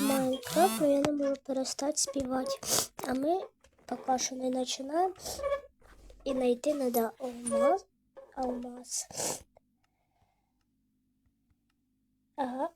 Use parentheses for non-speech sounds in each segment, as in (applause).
Майнкрафт, но я не можу перестати співати. А ми поки що не починаємо. І знайти треба алмаз. Алмаз. Ага.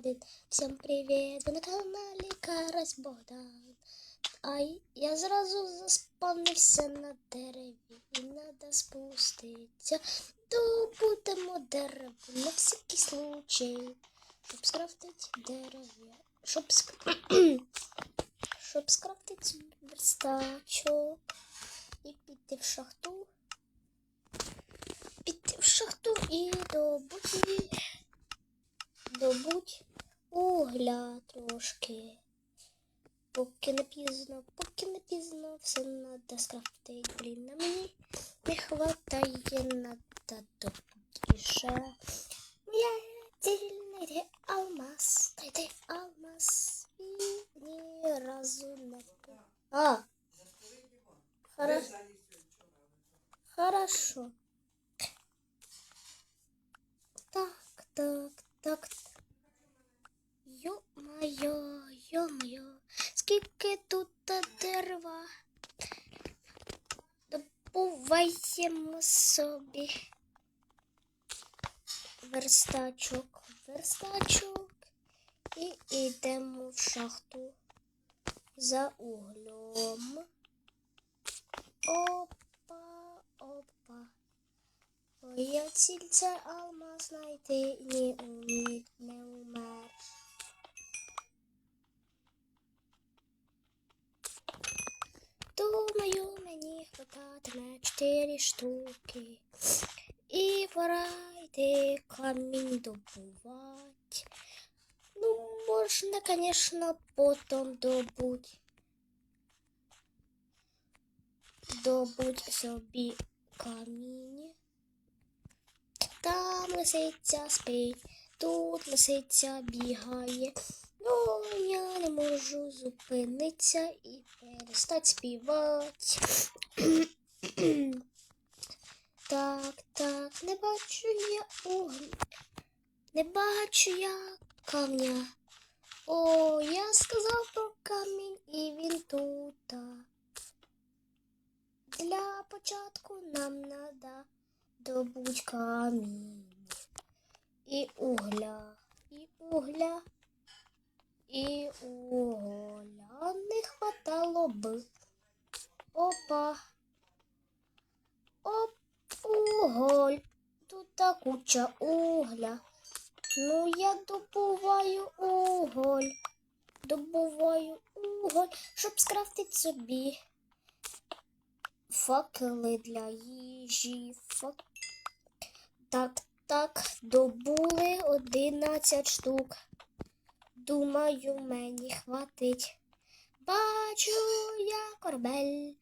Два. Всем привет! Ви на каналі Карась Богдан. Ай, я зразу заспавнився на дереві. І надо спуститися. Добудемо дерево на всякий случай. Щоб скрафтити дерево. Щоб, ск... (clears throat) Щоб скрафтити верстачок. І піти в шахту. Піти в шахту і добути добуть угля трошки. Поки не пізно, поки не пізно, все надо скрафтити. Блін, на мені не хватає, надо ще. Я ціль знайти алмаз, знайти алмаз. І ні разу не... А, хорошо. Хорошо. Так, так, так. Йо-моє, йо-моє, скільки тут дерева. Добуваємо собі верстачок, верстачок і йдемо в шахту за углем. Опа, опа. Моя ціль це алмаз знайти не уміть, не умер. Думаю, мені хвататиме чотири штуки. І пора йти камінь добувати. Ну, можна, конечно, потом добуть. Добуть собі камінь. Там лисиця спить, тут лисиця бігає. Ну, я не можу зупинитися і перестати співати. (clears throat) так, так, не бачу я угля. Не бачу я камня. О, я сказав про камінь і він тут. Для початку нам надо добуть камінь. І угля, і угля, і угля не хватало б. Опа. Оп, уголь. Тут та куча угля. Ну, я добуваю уголь. Добуваю уголь, щоб скрафтити собі факели для їжі. Фак... Так, так, добули 11 штук. Думаю, мені хватить. Бачу я корабель,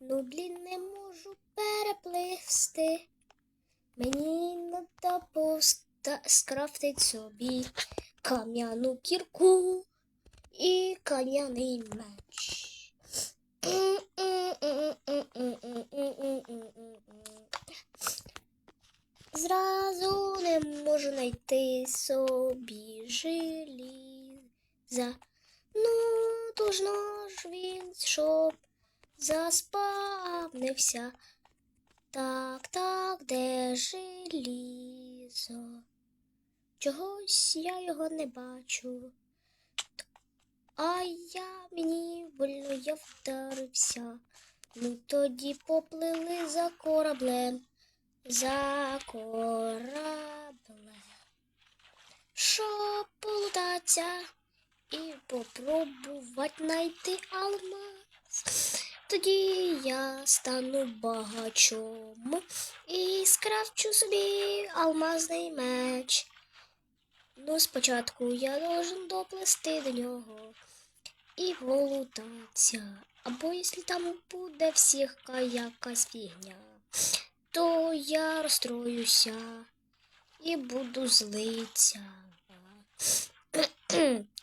ну блін не можу переплисти. Мені надо поста скрафтить собі кам'яну кірку і кам'яний меч. Зразу не можу знайти собі желіза. Ну, должно ж він, щоб заспавнився. Так, так, де желізо? Чогось я його не бачу. А я мені больно я вдарився. Ну тоді поплили за кораблем, за кораблем. Щоб полутатися і попробувати знайти алмаз. Тоді я стану багачом і скрафчу собі алмазний меч. Ну, спочатку я должен доплести до нього і волутатися. Або якщо там буде всіх якась фігня, то я розстроюся і буду злитися. (clears throat)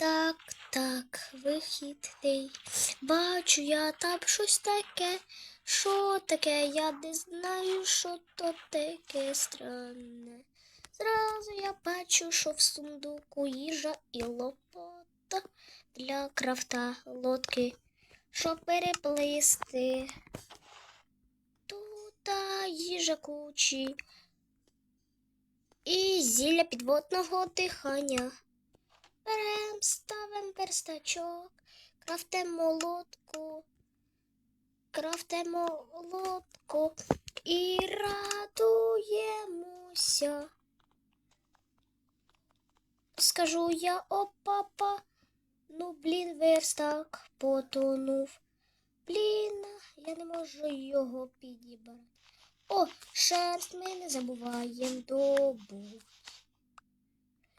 Так, так, вихідний. Бачу я там щось таке. Що таке? Я не знаю, що то таке странне. Зразу я бачу, що в сундуку їжа і лопата для крафта лодки, щоб переплисти. Тут їжа кучі і зілля підводного дихання. Берем, ставим перстачок, крафтемо лодку, крафтемо лодку і радуємося. Скажу я, о папа, ну блін, верстак потонув. Блін, я не можу його підібрати. О, шерсть ми не забуваємо добу.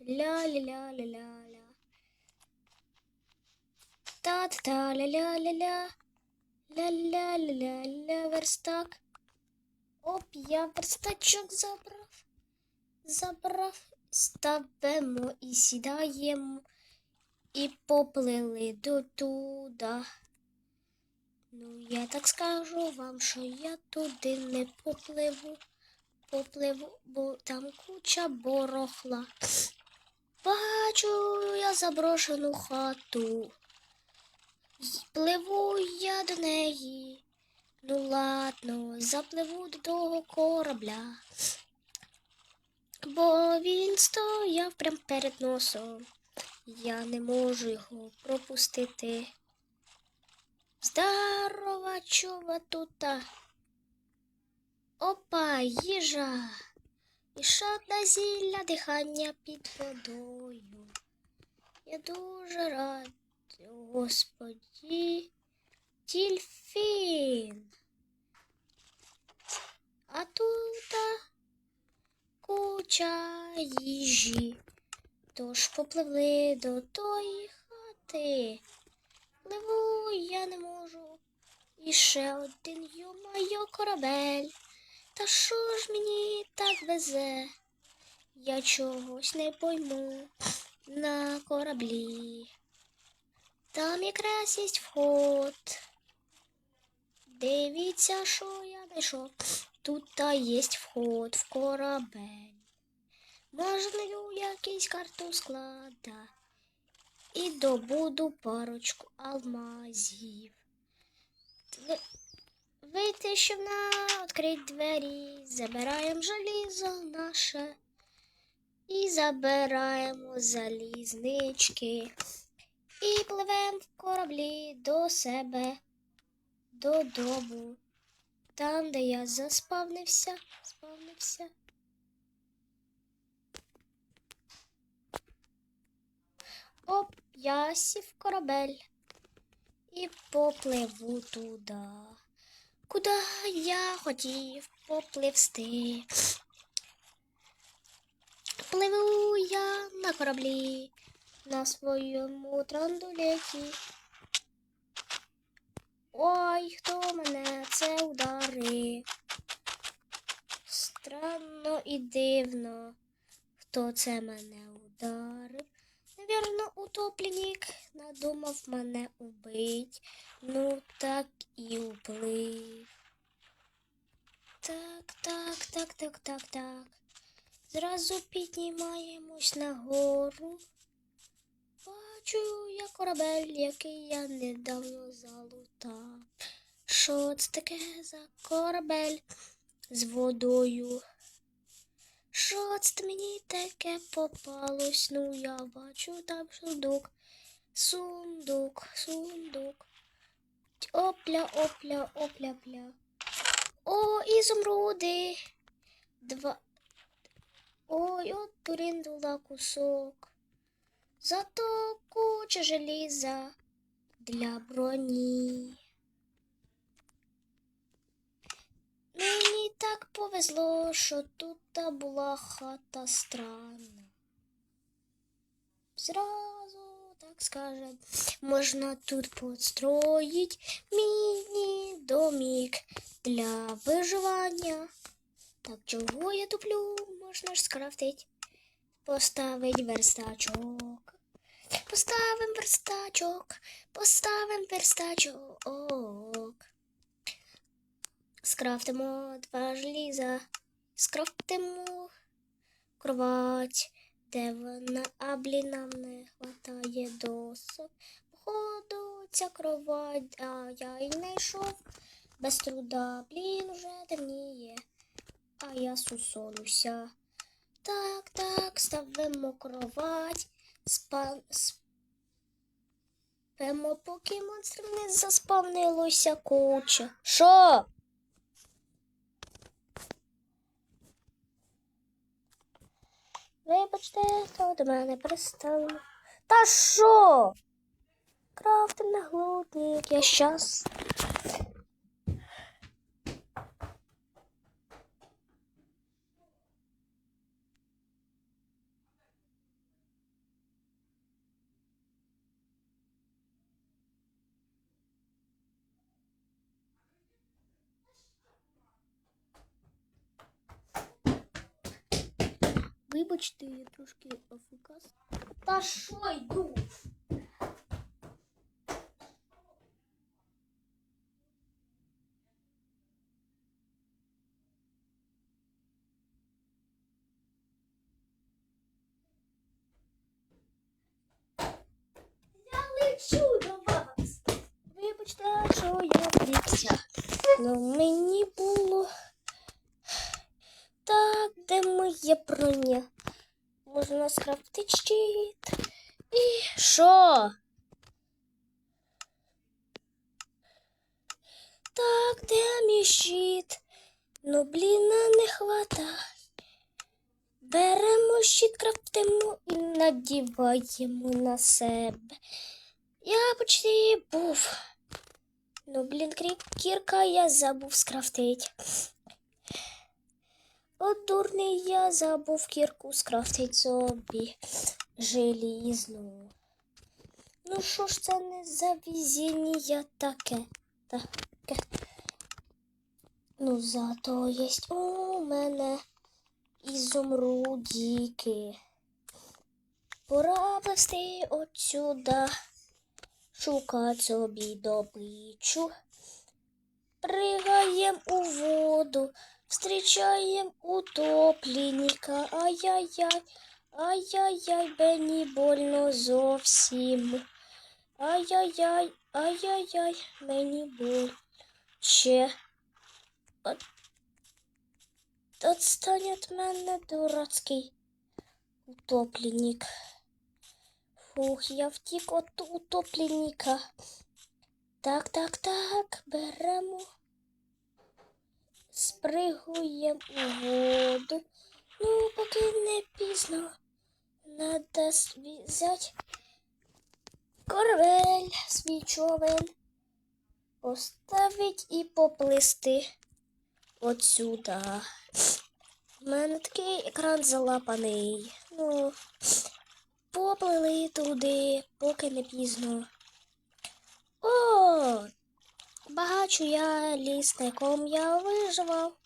Ля-ля-ля-ля-ля-ля. Та-та-ля-ля-ля-ля. Ля-ля-ля-ля-ля, верстак. Оп, я верстачок забрав. Забрав. Ставимо і сідаємо. І поплили до туда. Ну, я так скажу вам, що я туди не попливу. Попливу, бо там куча борохла. Бачу я заброшену хату. Пливу я до неї. Ну ладно, запливу до того корабля. Бо він стояв прям перед носом. Я не можу його пропустити. Здорова, чува тута. Опа, їжа. І шатна зілля дихання під водою. Я дуже рад, господі. Дільфін. А тут куча їжі. Тож попливли до тої хати. Пливу я не можу. І ще один йо-майо корабель. Та що ж мені так везе? Я чогось не пойму на кораблі. Там якраз є вход. Дивіться, що я знайшов. Тут та є вход в корабель. Можливо, якийсь карту склада. І добуду парочку алмазів. Ви- Вийти, щоб на відкрити двері, забираємо желізо наше і забираємо залізнички. І пливемо в кораблі до себе додому. Там, де я заспавнився, спавнився. Оп, я сів корабель і попливу туди. Куди я хотів попливсти. Пливу я на кораблі на своєму трандулеті. Ой, хто мене це ударив? Странно і дивно, хто це мене ударив. Навірно, утопленник надумав мене убить. Ну так і уплив. Так, так, так, так, так, так. Зразу піднімаємось нагору. Бачу я корабель, який я недавно залутав. Що це таке за корабель з водою? Що це мені таке попалось? Ну, я бачу там сундук. Сундук, сундук. Опля, опля, опля, пля. О, ізумруди. Два. Ой, от туріндула кусок. Зато куча желіза для броні. Мені так повезло, що тут та була хата странна. Зразу так скажем. Можно тут построить мини-домик для выживания. Так, чого я туплю? Можна ж скрафтить. Поставить верстачок. Поставим верстачок. Поставим верстачок. Скрафтимо два желіза. Скрафтимо кровать. Де вона, а блін, нам не хватає досок. Походу, ця кровать, а я не йшов без труда. Блін, уже темніє, а я сусолюся. Так, так, ставимо кровать. Спа... Спимо, поки монстрів не заспавнилося куча. Що? Вибачте, хто до мене пристав. Та що? Крафти на глутник, я щас. Вибачте, я трошки афукас. Та що йду? Я лечу до вас. Вибачте, що я влікся. Ну мені було. Так, де моє броня? Можна скрафтити щит. І що? Так, де мій щит? Ну, блін, не хватає. Беремо щит, крафтимо і надіваємо на себе. Я почти був. Ну, блін, кірка я забув скрафтить. От дурний я забув кірку скрафтить собі желізну. Ну що ж це не за везіння таке? Таке. Ну, зато єсть у мене ізумрудіки. Пора плести отсюда, шукать собі добичу. Пригаєм у воду, встречаем утопленника. Ай-яй-яй, ай-яй-яй, мені больно зовсім. Ай-яй-яй, ай-яй-яй, мені болче. От... Отстань от мене, дурацький утопленник. Фух, я втік от утопленника. Так, так, так, беремо. Спригуємо у воду. Ну, поки не пізно. Надо взяти корвель, свій човен, поставить і поплисти отсюда. У мене такий екран залапаний. Ну, поплили туди, поки не пізно. О, Бачу я лісником я виживав,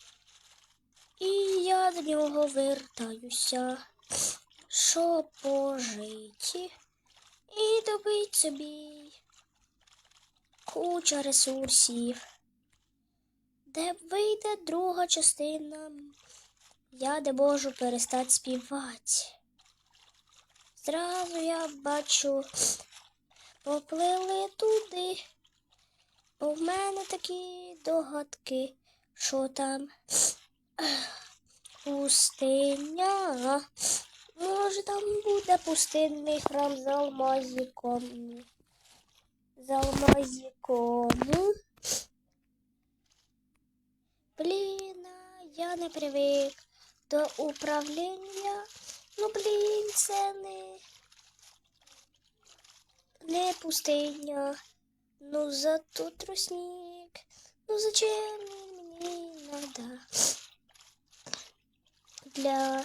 і я до нього вертаюся, щоб пожити і добити собі куча ресурсів. Де вийде друга частина, я не можу перестати співати. Зразу я бачу, поплили туди. У мене такі догадки, що там пустиня. Може, там буде пустинний храм з алмазиком. З алмазиком. Блін, я не привик до управління. Ну, блін, це не, не пустиня. Ну зато трусник. Ну зачем мне надо? Для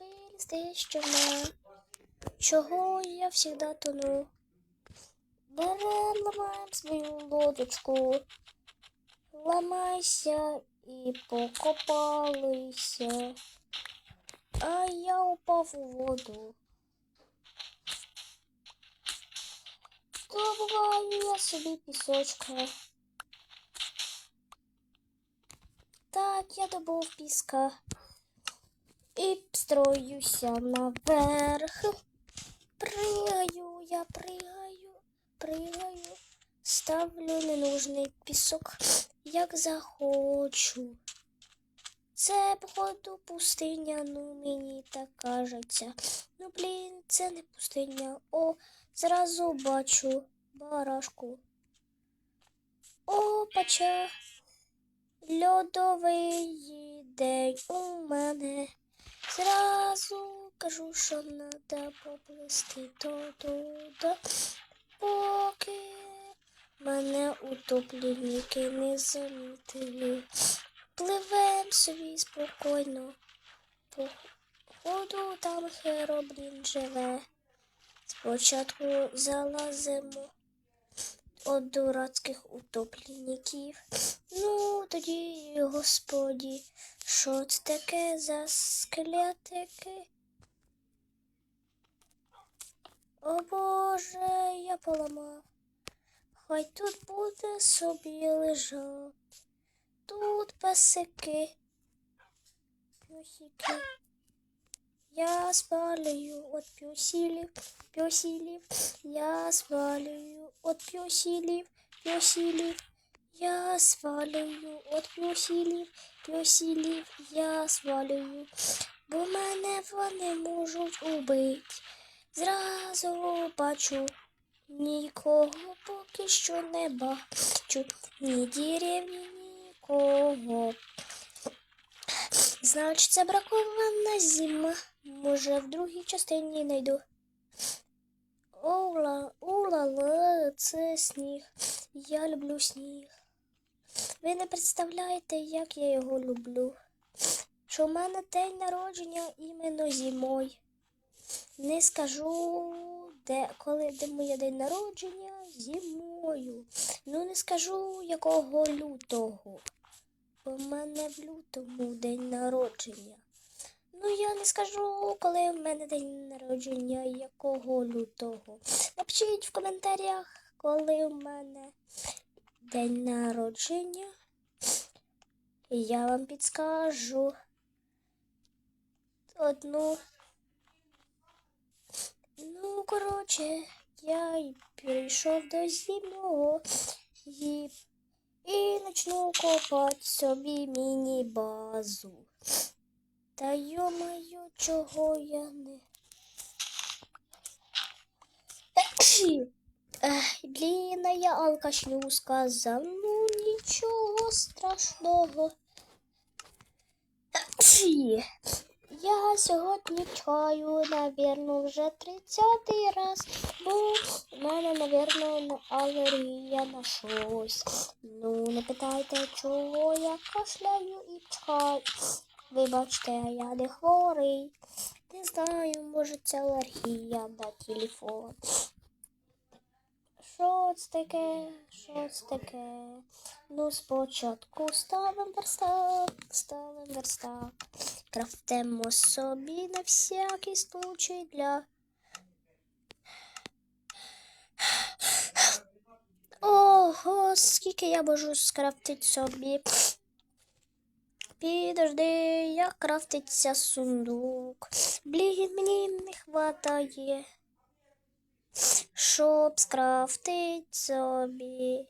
вилізти з човна. чого я всегда тону. Берем, ламаем свою лодочку. Ламайся і покопалися. А я упав у воду. Добуваю я собі пісочка. Так, я добув піска. І строюся наверх. Пригаю, я пригаю, пригаю. Ставлю ненужний пісок, як захочу. Це, походу, пустиня, ну мені так кажеться. Ну, блін, це не пустиня. О, зразу бачу барашку. Опача. Льодовий день у мене. Зразу кажу, що треба поплисти туди, поки мене утопленники не замітили. Пливем собі спокійно. Походу там Хероблін живе. Спочатку залазимо від дурацьких утопленників. Ну, тоді, господі, що це таке за скелетики? О Боже, я поламав. Хай тут буде собі лежати. Тут песики. Пюсики. Я спалюю от пюсилів, пюсилів. Я свалюю от пюсилів, пюсилів. Я свалюю от пюсилів, пюсилів. Я свалюю, бо мене вони можуть убити. Зразу бачу, нікого поки що не бачу, ні деревні, нікого. Значить, це бракована зима. Може, в другій частині знайду. Ола, ула-ла, це сніг. Я люблю сніг. Ви не представляєте, як я його люблю. Що в мене день народження іменно зимою. Не скажу, де, коли де моє день народження зимою. Ну, не скажу, якого лютого. Бо в мене в лютому день народження. Ну, я не скажу, коли в мене день народження, якого лютого. Напишіть в коментарях, коли в мене день народження. Я вам підскажу одну. Ну, коротше, я прийшов до зимного і, і почну копати собі міні-базу. Та йо-моє, чого я не. Блін, я алкашню сказав. Ну нічого страшного. Я сьогодні чаю, навірно, вже 30-й раз, бо в мене, навірно, алергія на щось. Ну, не питайте, чого я кашляю і чаю. Вибачте, я не хворий. Не знаю, може це алергія на телефон. Що це таке? Що це таке? Ну, спочатку ставимо верстак, ставимо верстак. Крафтемо собі на всякий случай для. Ого, скільки я можу скрафтити собі. Підожди, як крафтиться сундук. Блін, мені не хватає. Щоб скрафтить собі.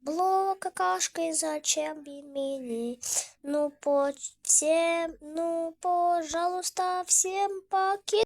Блок какашки, зачем він мені? Ну, по всем, ну, пожалуйста, всем поки.